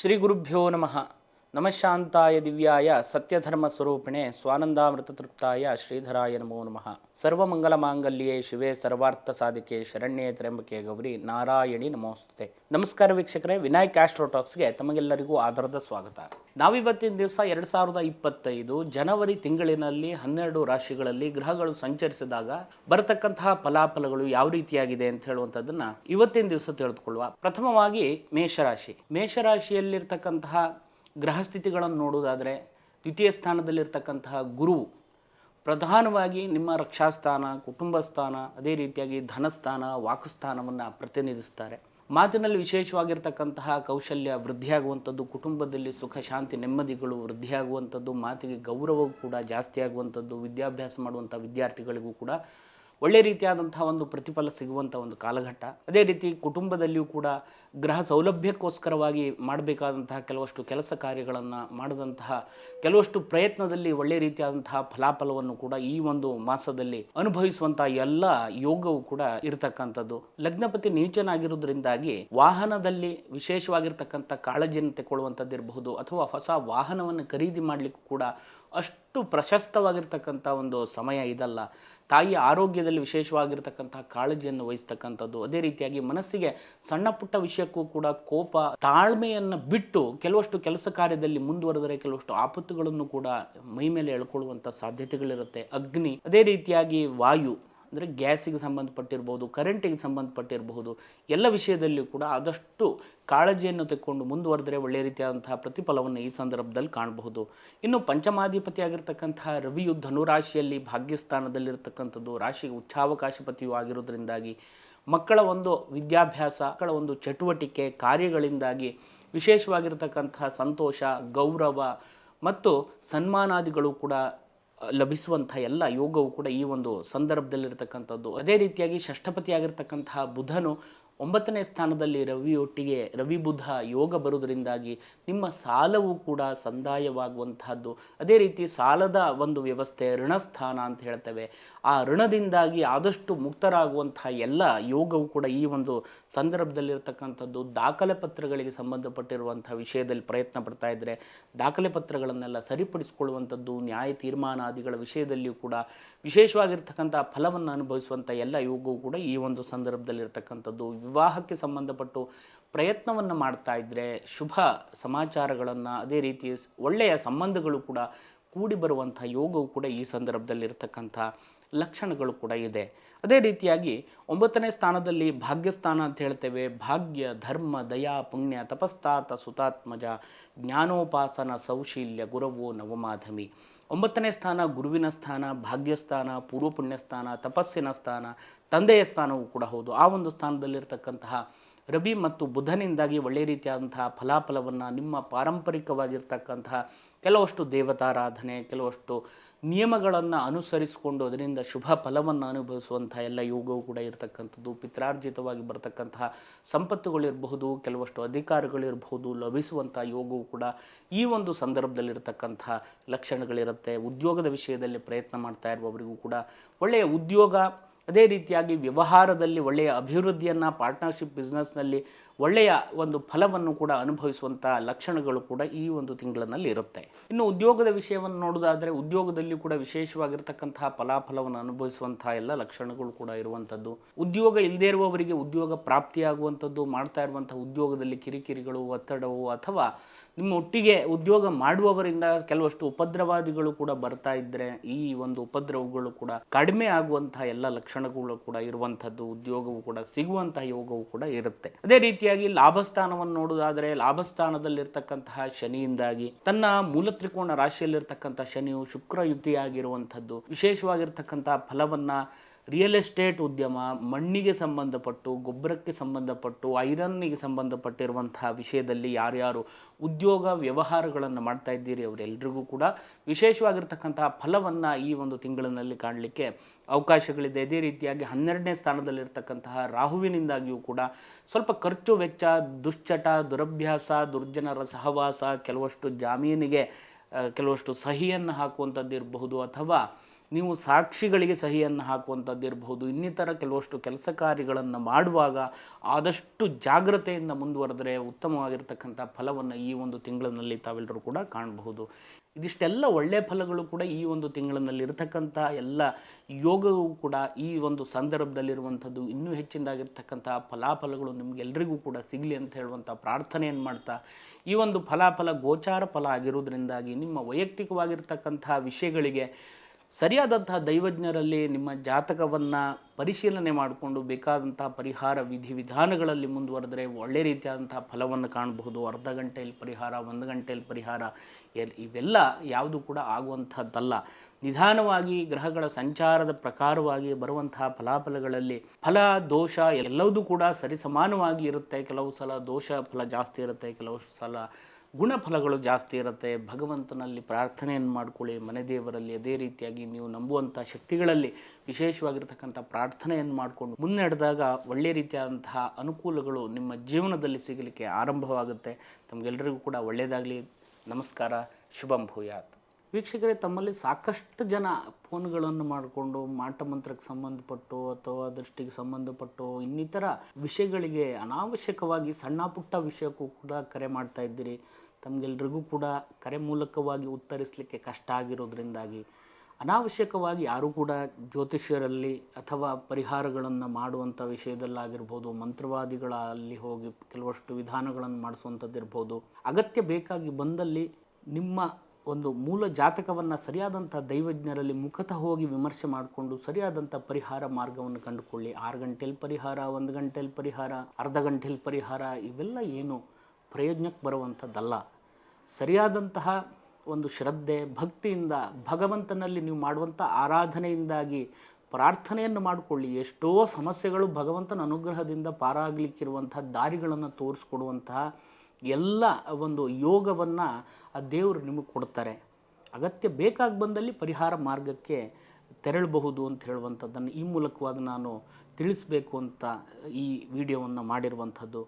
శ్రీ గురుభ్యో నమ. ನಮಃಶಾಂತಾಯ ದಿವ್ಯಾಯ ಸತ್ಯಧರ್ಮ ಸ್ವರೂಪಿಣೆ ಸ್ವಾನಂದಾಮೃತ ತೃಪ್ತಾಯ ಶ್ರೀಧರಾಯ ನಮೋ ನಮಃ. ಸರ್ವಮಂಗಲ ಮಾಂಗಲ್ಯೇ ಶಿವೇ ಸರ್ವಾರ್ಥ ಸಾಧಿಕೆ ಶರಣ್ಯೇ ತ್ರ್ಯಂಬಕೆ ಗೌರಿ ನಾರಾಯಣಿ ನಮೋಸ್ತುತೆ. ನಮಸ್ಕಾರ ವೀಕ್ಷಕರೇ, ವಿನಾಯಕ್ ಆಸ್ಟ್ರೋಟಾಕ್ಸ್ಗೆ ತಮಗೆಲ್ಲರಿಗೂ ಆಧಾರದ ಸ್ವಾಗತ. ನಾವಿವತ್ತಿನ ದಿವಸ ಎರಡು ಸಾವಿರದ ಇಪ್ಪತ್ತೈದು ಜನವರಿ ತಿಂಗಳಿನಲ್ಲಿ ಹನ್ನೆರಡು ರಾಶಿಗಳಲ್ಲಿ ಗ್ರಹಗಳು ಸಂಚರಿಸಿದಾಗ ಬರತಕ್ಕಂತಹ ಫಲಾಫಲಗಳು ಯಾವ ರೀತಿಯಾಗಿದೆ ಅಂತ ಹೇಳುವಂಥದ್ದನ್ನ ಇವತ್ತಿನ ದಿವಸ ತಿಳಿದುಕೊಳ್ಳುವ. ಪ್ರಥಮವಾಗಿ ಮೇಷರಾಶಿ. ಮೇಷರಾಶಿಯಲ್ಲಿರ್ತಕ್ಕಂತಹ ಗ್ರಹಸ್ಥಿತಿಗಳನ್ನು ನೋಡುವುದಾದರೆ ದ್ವಿತೀಯ ಸ್ಥಾನದಲ್ಲಿರ್ತಕ್ಕಂತಹ ಗುರು ಪ್ರಧಾನವಾಗಿ ನಿಮ್ಮ ರಕ್ಷಾಸ್ಥಾನ ಕುಟುಂಬ ಸ್ಥಾನ ಅದೇ ರೀತಿಯಾಗಿ ಧನಸ್ಥಾನ, ವಾಕುಸ್ಥಾನವನ್ನು ಪ್ರತಿನಿಧಿಸ್ತಾರೆ. ಮಾತಿನಲ್ಲಿ ವಿಶೇಷವಾಗಿರ್ತಕ್ಕಂತಹ ಕೌಶಲ್ಯ ವೃದ್ಧಿಯಾಗುವಂಥದ್ದು, ಕುಟುಂಬದಲ್ಲಿ ಸುಖ, ಶಾಂತಿ, ನೆಮ್ಮದಿಗಳು ವೃದ್ಧಿಯಾಗುವಂಥದ್ದು, ಮಾತಿಗೆ ಗೌರವವು ಕೂಡ ಜಾಸ್ತಿ ಆಗುವಂಥದ್ದು ವಿದ್ಯಾಭ್ಯಾಸ ಮಾಡುವಂಥ ವಿದ್ಯಾರ್ಥಿಗಳಿಗೂ ಕೂಡ ಒಳ್ಳೆ ರೀತಿಯಾದಂಥ ಒಂದು ಪ್ರತಿಫಲ ಸಿಗುವಂಥ ಒಂದು ಕಾಲಘಟ್ಟ. ಅದೇ ರೀತಿ ಕುಟುಂಬದಲ್ಲಿಯೂ ಕೂಡ ಗ್ರಹ ಸೌಲಭ್ಯಕ್ಕೋಸ್ಕರವಾಗಿ ಮಾಡಬೇಕಾದಂತಹ ಕೆಲವಷ್ಟು ಕೆಲಸ ಕಾರ್ಯಗಳನ್ನು ಮಾಡಿದಂತಹ ಕೆಲವಷ್ಟು ಪ್ರಯತ್ನದಲ್ಲಿ ಒಳ್ಳೆ ರೀತಿಯಾದಂತಹ ಫಲಾಫಲವನ್ನು ಕೂಡ ಈ ಒಂದು ಮಾಸದಲ್ಲಿ ಅನುಭವಿಸುವಂತಹ ಎಲ್ಲ ಯೋಗವು ಕೂಡ ಇರತಕ್ಕಂಥದ್ದು. ಲಗ್ನಪತಿ ನೀಚನಾಗಿರುವುದರಿಂದಾಗಿ ವಾಹನದಲ್ಲಿ ವಿಶೇಷವಾಗಿರ್ತಕ್ಕಂಥ ಕಾಳಜಿಯನ್ನು ತಗೊಳ್ಳುವಂಥದ್ದಿರಬಹುದು ಅಥವಾ ಹೊಸ ವಾಹನವನ್ನು ಖರೀದಿ ಮಾಡಲಿಕ್ಕೂ ಕೂಡ ಅಷ್ಟು ಪ್ರಶಸ್ತವಾಗಿರ್ತಕ್ಕಂಥ ಒಂದು ಸಮಯ ಇದಲ್ಲ. ತಾಯಿಯ ಆರೋಗ್ಯದಲ್ಲಿ ವಿಶೇಷವಾಗಿರ್ತಕ್ಕಂಥ ಕಾಳಜಿಯನ್ನು ವಹಿಸ್ತಕ್ಕಂಥದ್ದು. ಅದೇ ರೀತಿಯಾಗಿ ಮನಸ್ಸಿಗೆ ಸಣ್ಣ ಪುಟ್ಟ ವಿಷಯಕ್ಕೂ ಕೂಡ ಕೋಪ, ತಾಳ್ಮೆಯನ್ನು ಬಿಟ್ಟು ಕೆಲವಷ್ಟು ಕೆಲಸ ಕಾರ್ಯದಲ್ಲಿ ಮುಂದುವರೆದರೆ ಕೆಲವಷ್ಟು ಆಪತ್ತುಗಳನ್ನು ಕೂಡ ಮೈ ಮೇಲೆ ಎಳ್ಕೊಳ್ಳುವಂಥ ಸಾಧ್ಯತೆಗಳಿರುತ್ತೆ. ಅಗ್ನಿ, ಅದೇ ರೀತಿಯಾಗಿ ವಾಯು. ಅಂದರೆ ಗ್ಯಾಸಿಗೆ ಸಂಬಂಧಪಟ್ಟಿರ್ಬೋದು ಕರೆಂಟಿಗೆ ಸಂಬಂಧಪಟ್ಟಿರಬಹುದು, ಎಲ್ಲ ವಿಷಯದಲ್ಲಿಯೂ ಕೂಡ ಆದಷ್ಟು ಕಾಳಜಿಯನ್ನು ತೆಕ್ಕೊಂಡು ಮುಂದುವರೆದರೆ ಒಳ್ಳೆಯ ರೀತಿಯಾದಂತಹ ಪ್ರತಿಫಲವನ್ನು ಈ ಸಂದರ್ಭದಲ್ಲಿ ಕಾಣಬಹುದು. ಇನ್ನು ಪಂಚಮಾಧಿಪತಿ ಆಗಿರ್ತಕ್ಕಂತಹ ರವಿಯು ಧನುರಾಶಿಯಲ್ಲಿ ಭಾಗ್ಯಸ್ಥಾನದಲ್ಲಿರ್ತಕ್ಕಂಥದ್ದು, ರಾಶಿಗೆ ಉಚ್ಚಾವಕಾಶಪತಿಯು ಆಗಿರೋದ್ರಿಂದಾಗಿ ಮಕ್ಕಳ ಒಂದು ವಿದ್ಯಾಭ್ಯಾಸ, ಮಕ್ಕಳ ಒಂದು ಚಟುವಟಿಕೆ, ಕಾರ್ಯಗಳಿಂದಾಗಿ ವಿಶೇಷವಾಗಿರತಕ್ಕಂತಹ ಸಂತೋಷ, ಗೌರವ ಮತ್ತು ಸನ್ಮಾನಾದಿಗಳು ಕೂಡ ಲಭಿಸುವಂಥ ಎಲ್ಲ ಯೋಗವು ಕೂಡ ಈ ಒಂದು ಸಂದರ್ಭದಲ್ಲಿರತಕ್ಕಂಥದ್ದು. ಅದೇ ರೀತಿಯಾಗಿ ಷಷ್ಠಪತಿಯಾಗಿರ್ತಕ್ಕಂತಹ ಬುಧನು ಒಂಬತ್ತನೇ ಸ್ಥಾನದಲ್ಲಿ ರವಿಯೊಟ್ಟಿಗೆ, ರವಿ ಬುಧ ಯೋಗ ಬರುವುದರಿಂದಾಗಿ ನಿಮ್ಮ ಸಾಲವು ಕೂಡ ಸಂದಾಯವಾಗುವಂತಹದ್ದು. ಅದೇ ರೀತಿ ಸಾಲದ ಒಂದು ವ್ಯವಸ್ಥೆ ಋಣಸ್ಥಾನ ಅಂತ ಹೇಳ್ತೇವೆ. ಆ ಋಣದಿಂದಾಗಿ ಆದಷ್ಟು ಮುಕ್ತರಾಗುವಂತಹ ಎಲ್ಲ ಯೋಗವು ಕೂಡ ಈ ಒಂದು ಸಂದರ್ಭದಲ್ಲಿರ್ತಕ್ಕಂಥದ್ದು ದಾಖಲೆ ಪತ್ರಗಳಿಗೆ ಸಂಬಂಧಪಟ್ಟಿರುವಂಥ ವಿಷಯದಲ್ಲಿ ಪ್ರಯತ್ನ ಪಡ್ತಾ ಇದ್ದರೆ ದಾಖಲೆ ಪತ್ರಗಳನ್ನೆಲ್ಲ ಸರಿಪಡಿಸಿಕೊಳ್ಳುವಂಥದ್ದು, ನ್ಯಾಯ ತೀರ್ಮಾನಾದಿಗಳ ವಿಷಯದಲ್ಲಿಯೂ ಕೂಡ ವಿಶೇಷವಾಗಿರ್ತಕ್ಕಂಥ ಫಲವನ್ನು ಅನುಭವಿಸುವಂಥ ಎಲ್ಲ ಯೋಗವು ಕೂಡ ಈ ಒಂದು ಸಂದರ್ಭದಲ್ಲಿರ್ತಕ್ಕಂಥದ್ದು ವಿವಾಹಕ್ಕೆ ಸಂಬಂಧಪಟ್ಟು ಪ್ರಯತ್ನವನ್ನು ಮಾಡ್ತಾ ಇದ್ದರೆ ಶುಭ ಸಮಾಚಾರಗಳನ್ನು ಅದೇ ರೀತಿ ಒಳ್ಳೆಯ ಸಂಬಂಧಗಳು ಕೂಡ ಕೂಡಿ ಬರುವಂಥ ಯೋಗವು ಕೂಡ ಈ ಸಂದರ್ಭದಲ್ಲಿರ್ತಕ್ಕಂಥ ಲಕ್ಷಣಗಳು ಕೂಡ ಇದೆ. ಅದೇ ರೀತಿಯಾಗಿ ಒಂಬತ್ತನೇ ಸ್ಥಾನದಲ್ಲಿ ಭಾಗ್ಯಸ್ಥಾನ ಅಂತ ಹೇಳ್ತೇವೆ. ಭಾಗ್ಯ, ಧರ್ಮ, ದಯಾ, ಪುಣ್ಯ, ತಪಸ್ತಾತ, ಸುತಾತ್ಮಜ, ಜ್ಞಾನೋಪಾಸನ, ಸೌಶೀಲ್ಯ, ಗುರವೋ, ನವಮಾಧಮಿ. ಒಂಬತ್ತನೇ ಸ್ಥಾನ ಗುರುವಿನ ಸ್ಥಾನ, ಭಾಗ್ಯಸ್ಥಾನ ಪೂರ್ವ ಪುಣ್ಯಸ್ಥಾನ ತಪಸ್ಸಿನ ಸ್ಥಾನ, ತಂದೆಯ ಸ್ಥಾನವೂ ಕೂಡ ಹೌದು. ಆ ಒಂದು ಸ್ಥಾನದಲ್ಲಿರ್ತಕ್ಕಂತಹ ರವಿ ಮತ್ತು ಬುಧನಿಂದಾಗಿ ಒಳ್ಳೆಯ ರೀತಿಯಾದಂತಹ ಫಲಾಫಲವನ್ನು ನಿಮ್ಮ ಪಾರಂಪರಿಕವಾಗಿರ್ತಕ್ಕಂತಹ ಕೆಲವಷ್ಟು ದೇವತಾರಾಧನೆ, ಕೆಲವಷ್ಟು ನಿಯಮಗಳನ್ನು ಅನುಸರಿಸಿಕೊಂಡು ಅದರಿಂದ ಶುಭ ಫಲವನ್ನು ಅನುಭವಿಸುವಂಥ ಎಲ್ಲ ಯೋಗವು ಕೂಡ ಇರತಕ್ಕಂಥದ್ದು. ಪಿತ್ರಾರ್ಜಿತವಾಗಿ ಬರತಕ್ಕಂತಹ ಸಂಪತ್ತುಗಳಿರಬಹುದು, ಕೆಲವಷ್ಟು ಅಧಿಕಾರಗಳಿರಬಹುದು, ಲಭಿಸುವಂಥ ಯೋಗವು ಕೂಡ ಈ ಒಂದು ಸಂದರ್ಭದಲ್ಲಿರ್ತಕ್ಕಂಥ ಲಕ್ಷಣಗಳಿರುತ್ತೆ. ಉದ್ಯೋಗದ ವಿಷಯದಲ್ಲಿ ಪ್ರಯತ್ನ ಮಾಡ್ತಾ ಇರುವವರಿಗೂ ಕೂಡ ಒಳ್ಳೆಯ ಉದ್ಯೋಗ ಅದೇ ರೀತಿಯಾಗಿ ವ್ಯವಹಾರದಲ್ಲಿ ಒಳ್ಳೆಯ ಅಭಿವೃದ್ಧಿಯನ್ನು ಪಾರ್ಟ್ನರ್ಶಿಪ್ ಬಿಸ್ನೆಸ್ನಲ್ಲಿ ಒಳ್ಳೆಯ ಒಂದು ಫಲವನ್ನು ಕೂಡ ಅನುಭವಿಸುವಂಥ ಲಕ್ಷಣಗಳು ಕೂಡ ಈ ಒಂದು ತಿಂಗಳಿನಲ್ಲಿ ಇರುತ್ತೆ. ಇನ್ನು ಉದ್ಯೋಗದ ವಿಷಯವನ್ನು ನೋಡೋದಾದರೆ ಉದ್ಯೋಗದಲ್ಲಿ ಕೂಡ ವಿಶೇಷವಾಗಿರ್ತಕ್ಕಂತಹ ಫಲಾಫಲವನ್ನು ಅನುಭವಿಸುವಂತಹ ಎಲ್ಲ ಲಕ್ಷಣಗಳು ಕೂಡ ಇರುವಂಥದ್ದು. ಉದ್ಯೋಗ ಇಲ್ಲದೇ ಇರುವವರಿಗೆ ಉದ್ಯೋಗ ಪ್ರಾಪ್ತಿಯಾಗುವಂಥದ್ದು, ಮಾಡ್ತಾ ಇರುವಂಥ ಉದ್ಯೋಗದಲ್ಲಿ ಕಿರಿಕಿರಿಗಳು, ಒತ್ತಡವು ಅಥವಾ ನಿಮ್ಮ ಒಟ್ಟಿಗೆ ಉದ್ಯೋಗ ಮಾಡುವವರಿಂದ ಕೆಲವಷ್ಟು ಉಪದ್ರವಾದಿಗಳು ಕೂಡ ಬರ್ತಾ ಇದ್ದರೆ ಈ ಒಂದು ಉಪದ್ರವಗಳು ಕೂಡ ಕಡಿಮೆ ಆಗುವಂತಹ ಎಲ್ಲ ಲಕ್ಷಣಗಳು ಕೂಡ ಇರುವಂಥದ್ದು, ಉದ್ಯೋಗವು ಕೂಡ ಸಿಗುವಂತಹ ಯೋಗವು ಕೂಡ ಇರುತ್ತೆ. ಅದೇ ರೀತಿಯಾಗಿ ಲಾಭಸ್ಥಾನವನ್ನು ನೋಡುವುದಾದರೆ ಲಾಭಸ್ಥಾನದಲ್ಲಿರ್ತಕ್ಕಂತಹ ಶನಿಯಿಂದಾಗಿ ತನ್ನ ಮೂಲ ತ್ರಿಕೋಣ ರಾಶಿಯಲ್ಲಿರ್ತಕ್ಕಂಥ ಶನಿಯು ಶುಕ್ರ ಯುತಿಯಾಗಿರುವಂಥದ್ದು. ವಿಶೇಷವಾಗಿರ್ತಕ್ಕಂತಹ ಫಲವನ್ನ ರಿಯಲ್ ಎಸ್ಟೇಟ್ ಉದ್ಯಮ, ಮಣ್ಣಿಗೆ ಸಂಬಂಧಪಟ್ಟು, ಗೊಬ್ಬರಕ್ಕೆ ಸಂಬಂಧಪಟ್ಟು, ಐರನ್ನಿಗೆ ಸಂಬಂಧಪಟ್ಟಿರುವಂತಹ ವಿಷಯದಲ್ಲಿ ಯಾರ್ಯಾರು ಉದ್ಯೋಗ ವ್ಯವಹಾರಗಳನ್ನು ಮಾಡ್ತಾ ಇದ್ದೀರಿ ಅವರೆಲ್ಲರಿಗೂ ಕೂಡ ವಿಶೇಷವಾಗಿರ್ತಕ್ಕಂತಹ ಫಲವನ್ನು ಈ ಒಂದು ತಿಂಗಳಿನಲ್ಲಿ ಕಾಣಲಿಕ್ಕೆ ಅವಕಾಶಗಳಿದೆ. ಇದೇ ರೀತಿಯಾಗಿ ಹನ್ನೆರಡನೇ ಸ್ಥಾನದಲ್ಲಿರ್ತಕ್ಕಂತಹ ರಾಹುವಿನಿಂದಾಗಿಯೂ ಕೂಡ ಸ್ವಲ್ಪ ಖರ್ಚು ವೆಚ್ಚ, ದುಶ್ಚಟ, ದುರಭ್ಯಾಸ, ದುರ್ಜನರ ಸಹವಾಸ, ಕೆಲವಷ್ಟು ಜಾಮೀನಿಗೆ ಕೆಲವಷ್ಟು ಸಹಿಯನ್ನು ಹಾಕುವಂಥದ್ದು ಇರಬಹುದು ಅಥವಾ ನೀವು ಸಾಕ್ಷಿಗಳಿಗೆ ಸಹಿಯನ್ನು ಹಾಕುವಂಥದ್ದು ಇರಬಹುದು ಇನ್ನಿತರ ಕೆಲವಷ್ಟು ಕೆಲಸ ಕಾರ್ಯಗಳನ್ನು ಮಾಡುವಾಗ ಆದಷ್ಟು ಜಾಗ್ರತೆಯಿಂದ ಮುಂದುವರೆದರೆ ಉತ್ತಮವಾಗಿರ್ತಕ್ಕಂಥ ಫಲವನ್ನು ಈ ಒಂದು ತಿಂಗಳಿನಲ್ಲಿ ತಾವೆಲ್ಲರೂ ಕೂಡ ಕಾಣಬಹುದು. ಇದಿಷ್ಟೆಲ್ಲ ಒಳ್ಳೆಯ ಫಲಗಳು ಕೂಡ ಈ ಒಂದು ತಿಂಗಳಿನಲ್ಲಿ ಇರತಕ್ಕಂಥ ಎಲ್ಲ ಯೋಗವು ಕೂಡ ಈ ಒಂದು ಸಂದರ್ಭದಲ್ಲಿರುವಂಥದ್ದು, ಇನ್ನೂ ಹೆಚ್ಚಿನದಾಗಿರ್ತಕ್ಕಂಥ ಫಲಾಫಲಗಳು ನಿಮಗೆಲ್ಲರಿಗೂ ಕೂಡ ಸಿಗಲಿ ಅಂತ ಹೇಳುವಂಥ ಪ್ರಾರ್ಥನೆಯನ್ನು ಮಾಡ್ತಾ, ಈ ಒಂದು ಫಲಾಫಲ ಗೋಚಾರ ಫಲ ಆಗಿರೋದ್ರಿಂದಾಗಿ ನಿಮ್ಮ ವೈಯಕ್ತಿಕವಾಗಿರ್ತಕ್ಕಂಥ ವಿಷಯಗಳಿಗೆ ಸರಿಯಾದಂತಹ ದೈವಜ್ಞರಲ್ಲಿ ನಿಮ್ಮ ಜಾತಕವನ್ನು ಪರಿಶೀಲನೆ ಮಾಡಿಕೊಂಡು ಬೇಕಾದಂತಹ ಪರಿಹಾರ ವಿಧಿವಿಧಾನಗಳಲ್ಲಿ ಮುಂದುವರೆದರೆ ಒಳ್ಳೆ ರೀತಿಯಾದಂತಹ ಫಲವನ್ನು ಕಾಣಬಹುದು. ಅರ್ಧ ಗಂಟೆಯಲ್ಲಿ ಪರಿಹಾರ, ಒಂದು ಗಂಟೆಯಲ್ಲಿ ಪರಿಹಾರ ಇವೆಲ್ಲ ಯಾವುದು ಕೂಡ ಆಗುವಂಥದ್ದಲ್ಲ ನಿಧಾನವಾಗಿ ಗ್ರಹಗಳ ಸಂಚಾರದ ಪ್ರಕಾರವಾಗಿ ಬರುವಂತಹ ಫಲಾಫಲಗಳಲ್ಲಿ ಫಲ, ದೋಷ ಎಲ್ಲವೂ ಕೂಡ ಸರಿಸಮಾನವಾಗಿ ಇರುತ್ತೆ. ಕೆಲವು ಸಲ ದೋಷ, ಫಲ ಜಾಸ್ತಿ ಇರುತ್ತೆ, ಕೆಲವು ಸಲ ಗುಣಫಲಗಳು ಜಾಸ್ತಿ ಇರುತ್ತೆ. ಭಗವಂತನಲ್ಲಿ ಪ್ರಾರ್ಥನೆಯನ್ನು ಮಾಡ್ಕೊಳ್ಳಿ. ಮನೆ ದೇವರಲ್ಲಿ ಅದೇ ರೀತಿಯಾಗಿ ನೀವು ನಂಬುವಂಥ ಶಕ್ತಿಗಳಲ್ಲಿ ವಿಶೇಷವಾಗಿರ್ತಕ್ಕಂಥ ಪ್ರಾರ್ಥನೆಯನ್ನು ಮಾಡಿಕೊಂಡು ಮುನ್ನಡೆದಾಗ ಒಳ್ಳೆಯ ರೀತಿಯಾದಂತಹ ಅನುಕೂಲಗಳು ನಿಮ್ಮ ಜೀವನದಲ್ಲಿ ಸಿಗಲಿಕ್ಕೆ ಆರಂಭವಾಗುತ್ತೆ. ತಮಗೆಲ್ಲರಿಗೂ ಕೂಡ ಒಳ್ಳೆಯದಾಗಲಿ. ನಮಸ್ಕಾರ. ಶುಭಂ ಭೂಯಾತ್. ವೀಕ್ಷಕರೇ, ತಮ್ಮಲ್ಲಿ ಸಾಕಷ್ಟು ಜನ ಫೋನ್ಗಳನ್ನು ಮಾಡಿಕೊಂಡು ಮಾಟಮಂತ್ರಕ್ಕೆ ಸಂಬಂಧಪಟ್ಟು ಅಥವಾ ದೃಷ್ಟಿಗೆ ಸಂಬಂಧಪಟ್ಟು ಇನ್ನಿತರ ವಿಷಯಗಳಿಗೆ ಅನಾವಶ್ಯಕವಾಗಿ ಸಣ್ಣ ಪುಟ್ಟ ವಿಷಯಕ್ಕೂ ಕೂಡ ಕರೆ ಮಾಡ್ತಾ ಇದ್ದೀರಿ. ತಮಗೆಲ್ರಿಗೂ ಕೂಡ ಕರೆ ಮೂಲಕವಾಗಿ ಉತ್ತರಿಸಲಿಕ್ಕೆ ಕಷ್ಟ ಆಗಿರೋದ್ರಿಂದಾಗಿ ಅನಾವಶ್ಯಕವಾಗಿ ಯಾರೂ ಕೂಡ ಜ್ಯೋತಿಷ್ಯರಲ್ಲಿ ಅಥವಾ ಪರಿಹಾರಗಳನ್ನು ಮಾಡುವಂಥ ವಿಷಯದಲ್ಲಾಗಿರ್ಬೋದು, ಮಂತ್ರವಾದಿಗಳಲ್ಲಿ ಹೋಗಿ ಕೆಲವಷ್ಟು ವಿಧಾನಗಳನ್ನು ಮಾಡಿಸುವಂಥದ್ದಿರ್ಬೋದು, ಅಗತ್ಯ ಬೇಕಾಗಿ ಬಂದಲ್ಲಿ ನಿಮ್ಮ ಒಂದು ಮೂಲ ಜಾತಕವನ್ನು ಸರಿಯಾದಂಥ ದೈವಜ್ಞರಲ್ಲಿ ಮುಖತಃ ಹೋಗಿ ವಿಮರ್ಶೆ ಮಾಡಿಕೊಂಡು ಸರಿಯಾದಂಥ ಪರಿಹಾರ ಮಾರ್ಗವನ್ನು ಕಂಡುಕೊಳ್ಳಿ. ಆರು ಗಂಟೆಯಲ್ಲಿ ಪರಿಹಾರ, ಒಂದು ಗಂಟೆಯಲ್ಲಿ ಪರಿಹಾರ, ಅರ್ಧ ಗಂಟೆಯಲ್ಲಿ ಪರಿಹಾರ ಇವೆಲ್ಲ ಏನು ಪ್ರಯೋಜನಕ್ಕೆ ಬರುವಂಥದ್ದಲ್ಲ. ಸರಿಯಾದಂತಹ ಒಂದು ಶ್ರದ್ಧೆ, ಭಕ್ತಿಯಿಂದ, ಭಗವಂತನಲ್ಲಿ ನೀವು ಮಾಡುವಂಥ ಆರಾಧನೆಯಿಂದಾಗಿ ಪ್ರಾರ್ಥನೆಯನ್ನು ಮಾಡಿಕೊಳ್ಳಿ. ಎಷ್ಟೋ ಸಮಸ್ಯೆಗಳು ಭಗವಂತನ ಅನುಗ್ರಹದಿಂದ ಪಾರಾಗಲಿಕ್ಕಿರುವಂತಹ ದಾರಿಗಳನ್ನು ತೋರಿಸ್ಕೊಡುವಂತಹ ಎಲ್ಲ ಒಂದು ಯೋಗವನ್ನು ಆ ದೇವರು ನಿಮಗೆ ಕೊಡ್ತಾರೆ. ಅಗತ್ಯ ಬೇಕಾಗಿ ಬಂದಲ್ಲಿ ಪರಿಹಾರ ಮಾರ್ಗಕ್ಕೆ ತೆರಳಬಹುದು ಅಂತ ಹೇಳುವಂಥದ್ದನ್ನು ಈ ಮೂಲಕವಾಗಿ ನಾನು ತಿಳಿಸಬೇಕು ಅಂತ ಈ ವಿಡಿಯೋವನ್ನು ಮಾಡಿರುವಂಥದ್ದು.